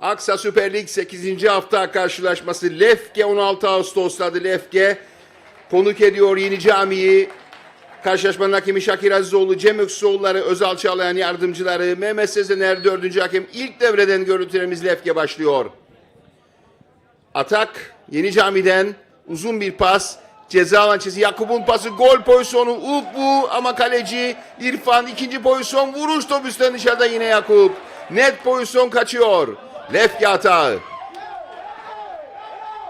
Aksa Süper Lig 8. hafta karşılaşması Lefke 16 Ağustos'ta adı Lefke konuk ediyor Yeni Cami'yi. Karşılaşmanın hakemi Şakir Azizoğlu, Cem Öksüzoğulları, Özal Çağlayan yardımcıları, Mehmet Sezener 4. hakem. ilk devreden görüntülerimiz Lefke başlıyor. Atak Yeni Cami'den uzun bir pas. Ceza alançesi Yakup'un pası gol pozisyonu Ukbu ama kaleci İrfan ikinci pozisyon vuruş top üstten dışarıda yine Yakup. Net pozisyon kaçıyor. Lefke hatağı.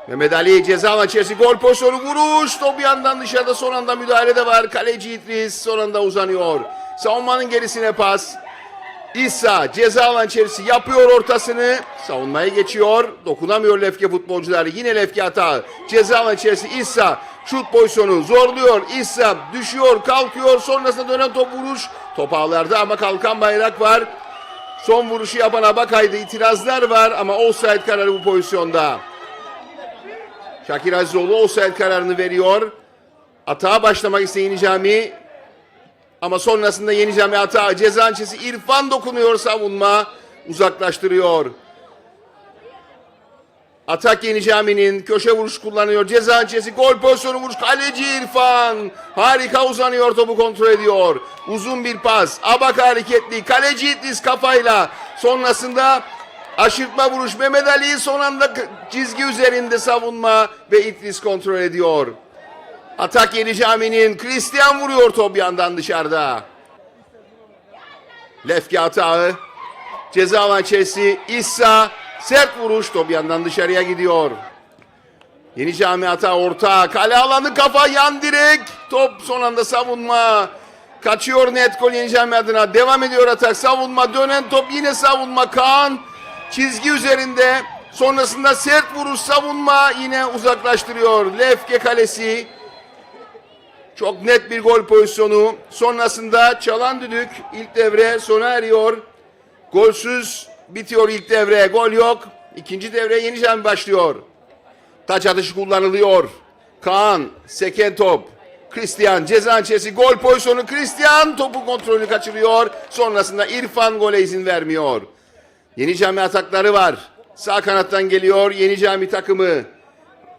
Mehmet Ali ceza alançesi gol pozisyonu vuruş top yandan dışarıda son anda müdahale de var. Kaleci İdris son anda uzanıyor. Savunmanın gerisine pas. İsa ceza alan içerisi yapıyor ortasını. Savunmaya geçiyor. Dokunamıyor Lefke futbolcuları. Yine Lefke hata. Ceza alan içerisi İsa. Şut pozisyonu zorluyor. İsa düşüyor kalkıyor. Sonrasında dönen top vuruş. Top ağlarda ama kalkan bayrak var. Son vuruşu yapan Abakay'dı. İtirazlar var ama offside kararı bu pozisyonda. Şakir Azizoğlu offside kararını veriyor. Atağa başlamak isteyen Cami ama sonrasında Yeni Cami hata. Ceza İrfan dokunuyor savunma. Uzaklaştırıyor. Atak Yeni Cami'nin köşe vuruş kullanıyor. Ceza ançesi gol pozisyonu vuruş. Kaleci İrfan. Harika uzanıyor topu kontrol ediyor. Uzun bir pas. Abak hareketli. Kaleci İdris kafayla. Sonrasında aşırtma vuruş. Mehmet Ali son anda çizgi üzerinde savunma ve İdris kontrol ediyor. Atak Yeni Cami'nin Christian vuruyor top yandan dışarıda. Lefke hatağı. Ceza alan içerisi İssa sert vuruş top yandan dışarıya gidiyor. Yeni Cami hata orta kale alanı kafa yan direk top son anda savunma. Kaçıyor net gol Yeni Cami adına devam ediyor atak savunma dönen top yine savunma Kaan çizgi üzerinde sonrasında sert vuruş savunma yine uzaklaştırıyor Lefke kalesi. Çok net bir gol pozisyonu. Sonrasında çalan düdük ilk devre sona eriyor. Golsüz bitiyor ilk devre. Gol yok. İkinci devre yeni cami başlıyor. Taç atışı kullanılıyor. Kaan, seken top. Christian ceza içerisi gol pozisyonu. Christian topu kontrolünü kaçırıyor. Sonrasında İrfan gole izin vermiyor. Yeni cami atakları var. Sağ kanattan geliyor yeni cami takımı.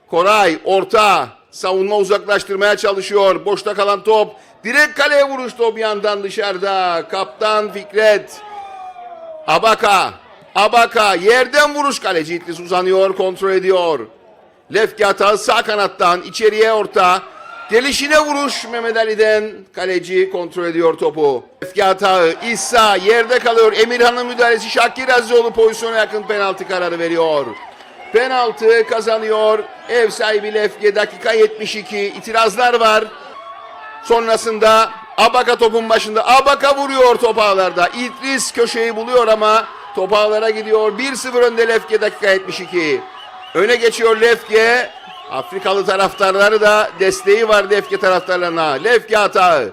Koray orta savunma uzaklaştırmaya çalışıyor. Boşta kalan top direkt kaleye vuruş top yandan dışarıda. Kaptan Fikret. Abaka. Abaka yerden vuruş kaleci İdris uzanıyor kontrol ediyor. Lefke hata sağ kanattan içeriye orta. Gelişine vuruş Mehmet Ali'den. Kaleci kontrol ediyor topu. Lefke hatağı İsa yerde kalıyor. Emirhan'ın müdahalesi Şakir Azizoğlu pozisyona yakın penaltı kararı veriyor. Penaltı kazanıyor. Ev sahibi Lefke dakika 72. İtirazlar var. Sonrasında Abaka topun başında. Abaka vuruyor top ağlarda. İdris köşeyi buluyor ama top ağlara gidiyor. 1-0 önde Lefke dakika 72. Öne geçiyor Lefke. Afrikalı taraftarları da desteği var Lefke taraftarlarına. Lefke hatağı.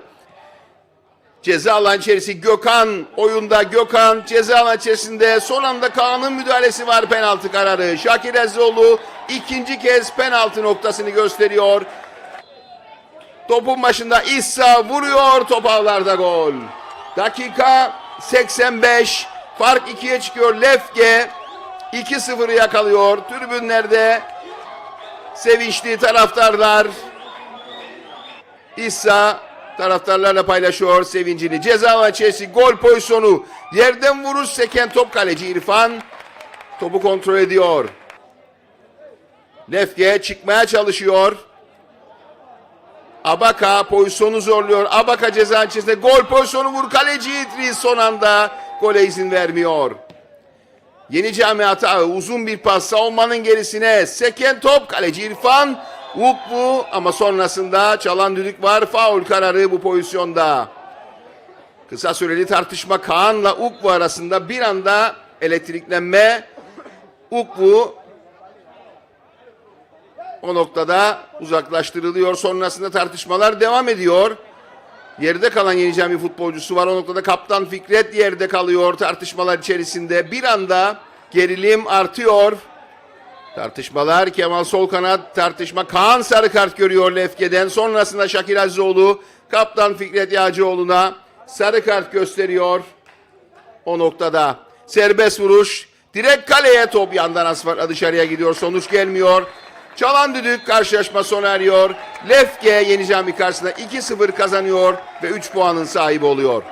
Ceza alan içerisi Gökhan oyunda Gökhan ceza alan içerisinde son anda Kaan'ın müdahalesi var penaltı kararı. Şakir Ezoğlu ikinci kez penaltı noktasını gösteriyor. Topun başında İssa vuruyor top ağlarda gol. Dakika 85 fark ikiye çıkıyor Lefke 2-0'ı yakalıyor. Tribünlerde sevinçli taraftarlar İsa taraftarlarla paylaşıyor sevincini. Ceza içerisi gol pozisyonu. Yerden vuruş seken top kaleci İrfan. Topu kontrol ediyor. Lefke çıkmaya çalışıyor. Abaka pozisyonu zorluyor. Abaka ceza içerisinde gol pozisyonu vur. Kaleci İdris son anda gole izin vermiyor. Yeni cami hata uzun bir pas savunmanın gerisine seken top kaleci İrfan Ukbu ama sonrasında çalan düdük var faul kararı bu pozisyonda. Kısa süreli tartışma Kaan'la Ukbu arasında bir anda elektriklenme Ukbu o noktada uzaklaştırılıyor. Sonrasında tartışmalar devam ediyor. Yerde kalan Yeni Cami futbolcusu var. O noktada kaptan Fikret yerde kalıyor tartışmalar içerisinde. Bir anda gerilim artıyor. Tartışmalar Kemal Sol kanat tartışma. Kaan sarı kart görüyor Lefke'den. Sonrasında Şakir Azizoğlu kaptan Fikret Yağcıoğlu'na sarı kart gösteriyor. O noktada serbest vuruş Direkt kaleye top yandan asfaltla dışarıya gidiyor. Sonuç gelmiyor. Çalan düdük karşılaşma sona eriyor. Lefke Yeni Cami karşısında 2-0 kazanıyor ve 3 puanın sahibi oluyor.